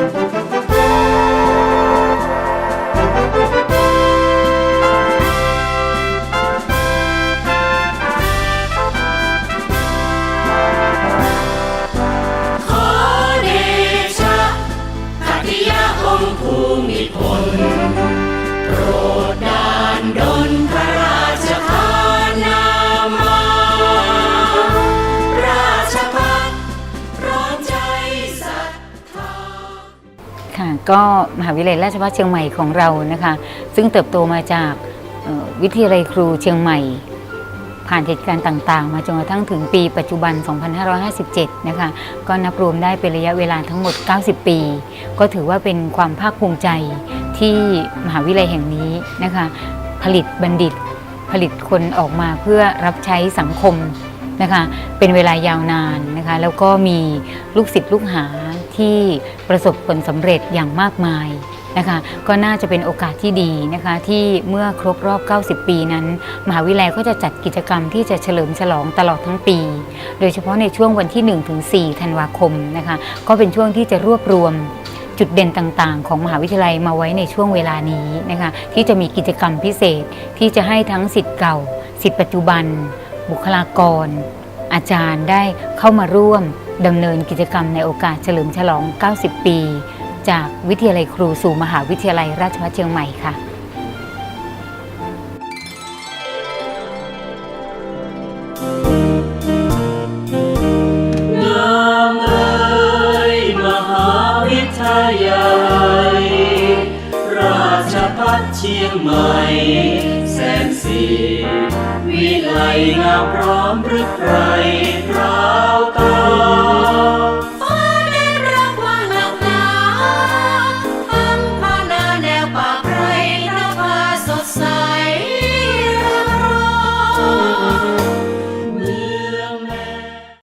ขอเดชะขัตติยะองค์ภูมิพลโปรด ค่ะก็มหาวิทยาลัยราชภัฏเชียงใหม่ของเรานะคะ ซึ่งเติบโตมาจากวิทยาลัยครูเชียงใหม่ ผ่านเหตุการณ์ต่าง ๆ มาจนกระทั่งถึงปีปัจจุบัน 2557 นะคะ ก็นับรวมได้เป็นระยะเวลาทั้งหมด 90 ปี ก็ถือว่าเป็นความภาคภูมิใจที่มหาวิทยาลัยแห่งนี้นะคะ ผลิตบัณฑิตผลิตคนออกมาเพื่อรับใช้สังคมนะคะ เป็นเวลายาวนานนะคะ แล้วก็มีลูกศิษย์ลูกหา ที่ประสบผลสำเร็จอย่างมากมายนะคะก็น่าจะเป็นโอกาสที่ดีนะคะที่เมื่อครบรอบ 90 ปีนั้น มหาวิทยาลัยก็จะจัดกิจกรรมที่จะเฉลิมฉลองตลอดทั้งปี โดยเฉพาะในช่วงวันที่ 1-4ธันวาคมนะคะก็เป็นช่วงที่จะรวบรวมจุดเด่นต่างๆ ของมหาวิทยาลัยมาไว้ในช่วงเวลานี้นะคะที่จะมีกิจกรรมพิเศษที่จะให้ทั้งสิทธิ์เก่า สิทธิ์ปัจจุบัน บุคลากร อาจารย์ได้เข้ามาร่วม ดำเนินกิจกรรมในโอกาสเฉลิมฉลอง 90 ปี จากวิทยาลัยครูสู่มหาวิทยาลัยราชภัฏเชียงใหม่ค่ะงามเอ่ยมหาวิทยาลัยราชพัฒเชียงใหม่แสนสีวิไลงามพร้อมพรึกไพรพราวตา